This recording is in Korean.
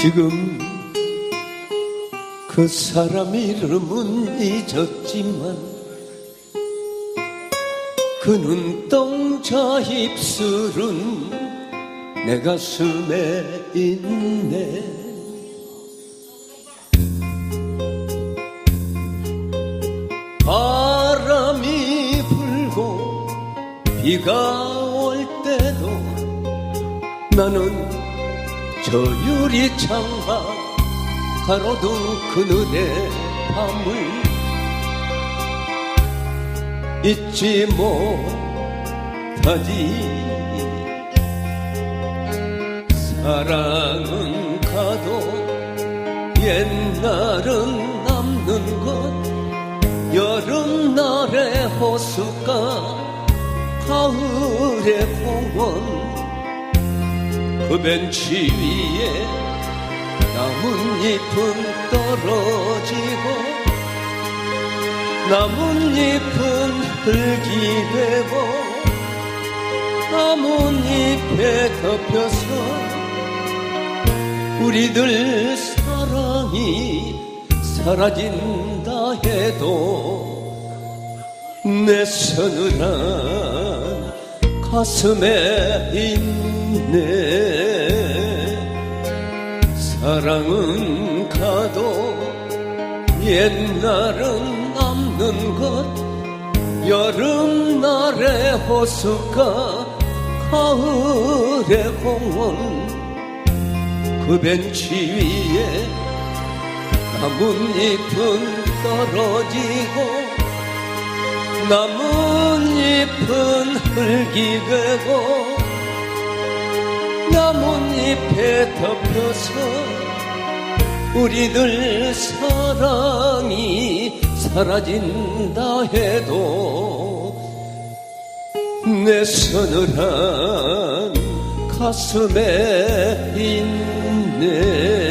지금 그 사람 이름은 잊었지만 그 눈동자 입술은 내 가슴에 있네. 바람이 불고 비가 올 때도 나는 저 유리 창가 가로등 그늘의 밤을 잊지 못하지 사랑은 가도 옛날은 남는 것 여름날의 호숫가 가을의 공원 그 벤치 위에 나뭇잎은 떨어지고 나뭇잎은 흙이 되고 나뭇잎에 덮여서 우리들 사랑이 사라진다 해도 내 서늘한 가슴에 있네. 사랑은 가도 옛날은 남는 것 여름날의 호숫가 가을의 공원. 그 벤치 위에 나뭇잎은 떨어지고 나뭇잎은 흙이 되고 나뭇잎에 덮여서 우리들 사랑이 사라진다 해도 내 서늘한 가슴에 있네